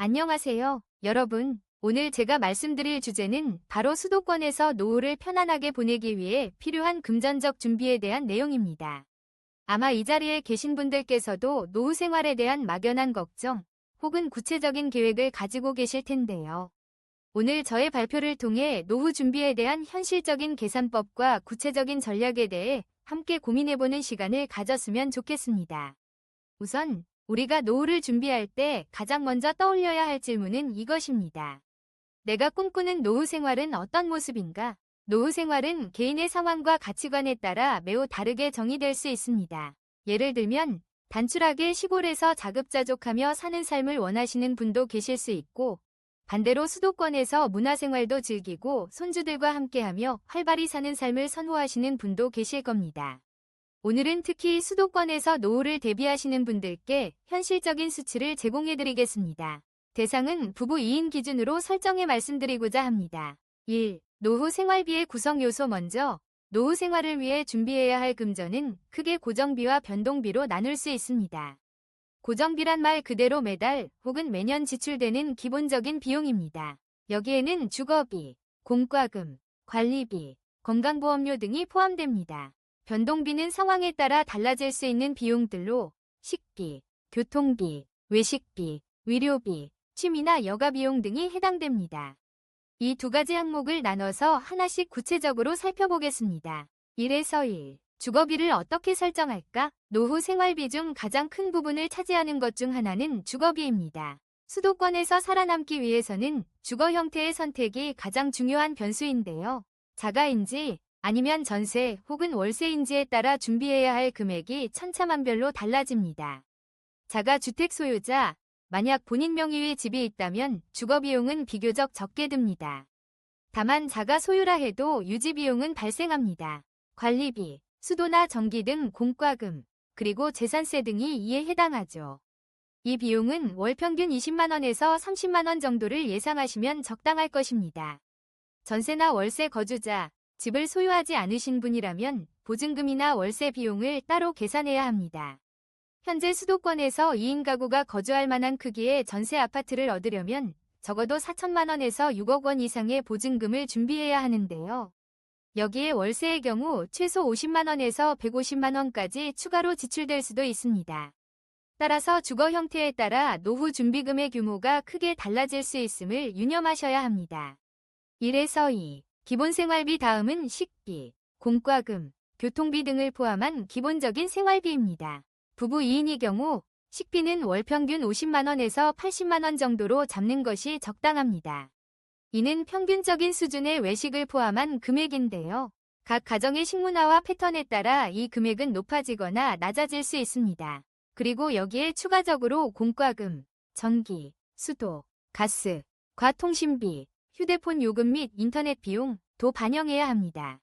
안녕하세요, 여러분. 오늘 제가 말씀드릴 주제는 바로 수도권에서 노후를 편안하게 보내기 위해 필요한 금전적 준비에 대한 내용입니다. 아마 이 자리에 계신 분들께서도 노후 생활에 대한 막연한 걱정 혹은 구체적인 계획을 가지고 계실 텐데요. 오늘 저의 발표를 통해 노후 준비에 대한 현실적인 계산법과 구체적인 전략에 대해 함께 고민해보는 시간을 가졌으면 좋겠습니다. 우선 우리가 노후를 준비할 때 가장 먼저 떠올려야 할 질문은 이것입니다. 내가 꿈꾸는 노후 생활은 어떤 모습인가? 노후 생활은 개인의 상황과 가치관에 따라 매우 다르게 정의될 수 있습니다. 예를 들면 단출하게 시골에서 자급자족하며 사는 삶을 원하시는 분도 계실 수 있고 반대로 수도권에서 문화생활도 즐기고 손주들과 함께하며 활발히 사는 삶을 선호하시는 분도 계실 겁니다. 오늘은 특히 수도권에서 노후를 대비하시는 분들께 현실적인 수치를 제공해드리겠습니다. 대상은 부부 2인 기준으로 설정해 말씀드리고자 합니다. 1. 노후 생활비의 구성 요소 먼저 노후 생활을 위해 준비해야 할 금전은 크게 고정비와 변동비로 나눌 수 있습니다. 고정비란 말 그대로 매달 혹은 매년 지출되는 기본적인 비용입니다. 여기에는 주거비, 공과금, 관리비, 건강보험료 등이 포함됩니다. 변동비는 상황에 따라 달라질 수 있는 비용들로 식비, 교통비, 외식비, 위료비, 취미나 여가 비용 등이 해당됩니다. 이 두 가지 항목을 나눠서 하나씩 구체적으로 살펴보겠습니다. 1에서 1. 주거비를 어떻게 설정할까? 노후 생활비 중 가장 큰 부분을 차지하는 것 중 하나는 주거비입니다. 수도권에서 살아남기 위해서는 주거 형태의 선택이 가장 중요한 변수인데요. 자가인지 아니면 전세 혹은 월세인지에 따라 준비해야 할 금액이 천차만별로 달라집니다. 자가 주택 소유자, 만약 본인 명의의 집이 있다면 주거 비용은 비교적 적게 듭니다. 다만 자가 소유라 해도 유지 비용은 발생합니다. 관리비, 수도나 전기 등 공과금, 그리고 재산세 등이 이에 해당하죠. 이 비용은 월 평균 20만원에서 30만원 정도를 예상하시면 적당할 것입니다. 전세나 월세 거주자, 집을 소유하지 않으신 분이라면 보증금이나 월세 비용을 따로 계산해야 합니다. 현재 수도권에서 2인 가구가 거주할 만한 크기의 전세 아파트를 얻으려면 적어도 4천만 원에서 6억 원 이상의 보증금을 준비해야 하는데요. 여기에 월세의 경우 최소 50만 원에서 150만 원까지 추가로 지출될 수도 있습니다. 따라서 주거 형태에 따라 노후 준비금의 규모가 크게 달라질 수 있음을 유념하셔야 합니다. 1에서 2. 기본 생활비 다음은 식비, 공과금, 교통비 등을 포함한 기본적인 생활비입니다. 부부 2인의 경우 식비는 월 평균 50만원에서 80만원 정도로 잡는 것이 적당합니다. 이는 평균적인 수준의 외식을 포함한 금액인데요. 각 가정의 식문화와 패턴에 따라 이 금액은 높아지거나 낮아질 수 있습니다. 그리고 여기에 추가적으로 공과금, 전기, 수도, 가스, 과통신비, 휴대폰 요금 및 인터넷 비용, 도 반영해야 합니다.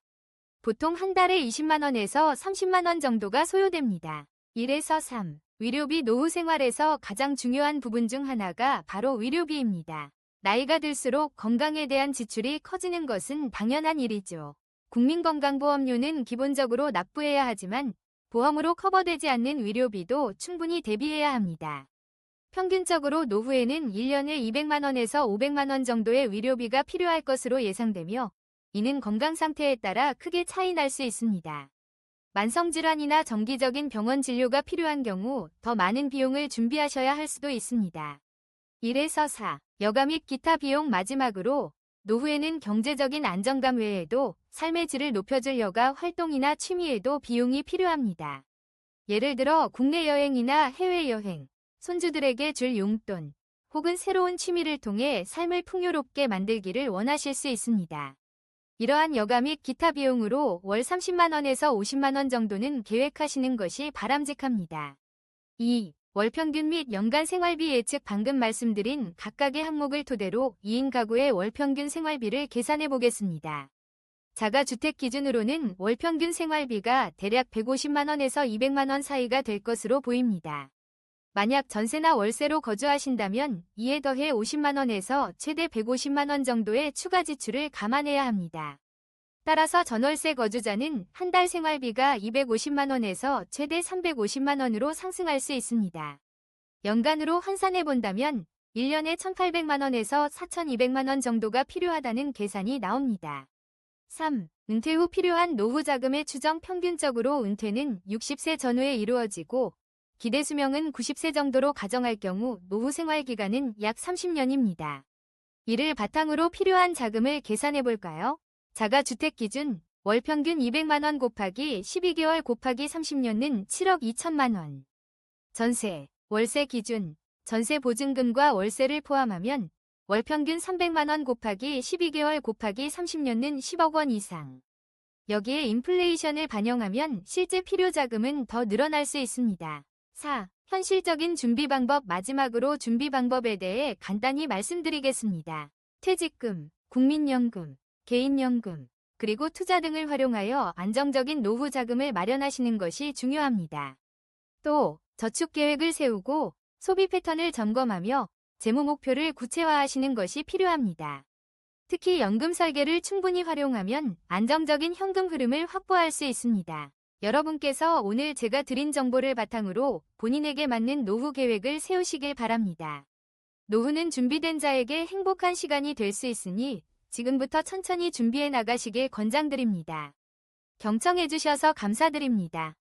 보통 한 달에 20만원에서 30만원 정도가 소요됩니다. 1에서 3. 위료비 노후 생활에서 가장 중요한 부분 중 하나가 바로 위료비입니다. 나이가 들수록 건강에 대한 지출이 커지는 것은 당연한 일이죠. 국민건강보험료는 기본적으로 납부해야 하지만 보험으로 커버되지 않는 위료비도 충분히 대비해야 합니다. 평균적으로 노후에는 1년에 200만원에서 500만원 정도의 위료비가 필요할 것으로 예상되며 이는 건강 상태에 따라 크게 차이 날 수 있습니다. 만성질환이나 정기적인 병원 진료가 필요한 경우 더 많은 비용을 준비하셔야 할 수도 있습니다. 1에서 4. 여가 및 기타 비용 마지막으로 노후에는 경제적인 안정감 외에도 삶의 질을 높여줄 여가 활동이나 취미에도 비용이 필요합니다. 예를 들어 국내 여행이나 해외여행, 손주들에게 줄 용돈, 혹은 새로운 취미를 통해 삶을 풍요롭게 만들기를 원하실 수 있습니다. 이러한 여가 및 기타 비용으로 월 30만원에서 50만원 정도는 계획하시는 것이 바람직합니다. 2. 월 평균 및 연간 생활비 예측 방금 말씀드린 각각의 항목을 토대로 2인 가구의 월 평균 생활비를 계산해 보겠습니다. 자가주택 기준으로는 월 평균 생활비가 대략 150만원에서 200만원 사이가 될 것으로 보입니다. 만약 전세나 월세로 거주하신다면 이에 더해 50만원에서 최대 150만원 정도의 추가 지출을 감안해야 합니다. 따라서 전월세 거주자는 한 달 생활비가 250만원에서 최대 350만원으로 상승할 수 있습니다. 연간으로 환산해 본다면 1년에 1,800만원에서 4,200만원 정도가 필요하다는 계산이 나옵니다. 3. 은퇴 후 필요한 노후 자금의 추정 평균적으로 은퇴는 60세 전후에 이루어지고 기대 수명은 90세 정도로 가정할 경우 노후 생활 기간은 약 30년입니다. 이를 바탕으로 필요한 자금을 계산해 볼까요? 자가주택 기준 월 평균 200만원 곱하기 12개월 곱하기 30년은 7억 2천만원. 전세, 월세 기준 전세 보증금과 월세를 포함하면 월 평균 300만원 곱하기 12개월 곱하기 30년은 10억 원 이상. 여기에 인플레이션을 반영하면 실제 필요 자금은 더 늘어날 수 있습니다. 4. 현실적인 준비 방법 마지막으로 준비 방법에 대해 간단히 말씀드리겠습니다. 퇴직금, 국민연금, 개인연금, 그리고 투자 등을 활용하여 안정적인 노후 자금을 마련하시는 것이 중요합니다. 또 저축 계획을 세우고 소비 패턴을 점검하며 재무 목표를 구체화하시는 것이 필요합니다. 특히 연금 설계를 충분히 활용하면 안정적인 현금 흐름을 확보할 수 있습니다. 여러분께서 오늘 제가 드린 정보를 바탕으로 본인에게 맞는 노후 계획을 세우시길 바랍니다. 노후는 준비된 자에게 행복한 시간이 될 수 있으니 지금부터 천천히 준비해 나가시길 권장드립니다. 경청해주셔서 감사드립니다.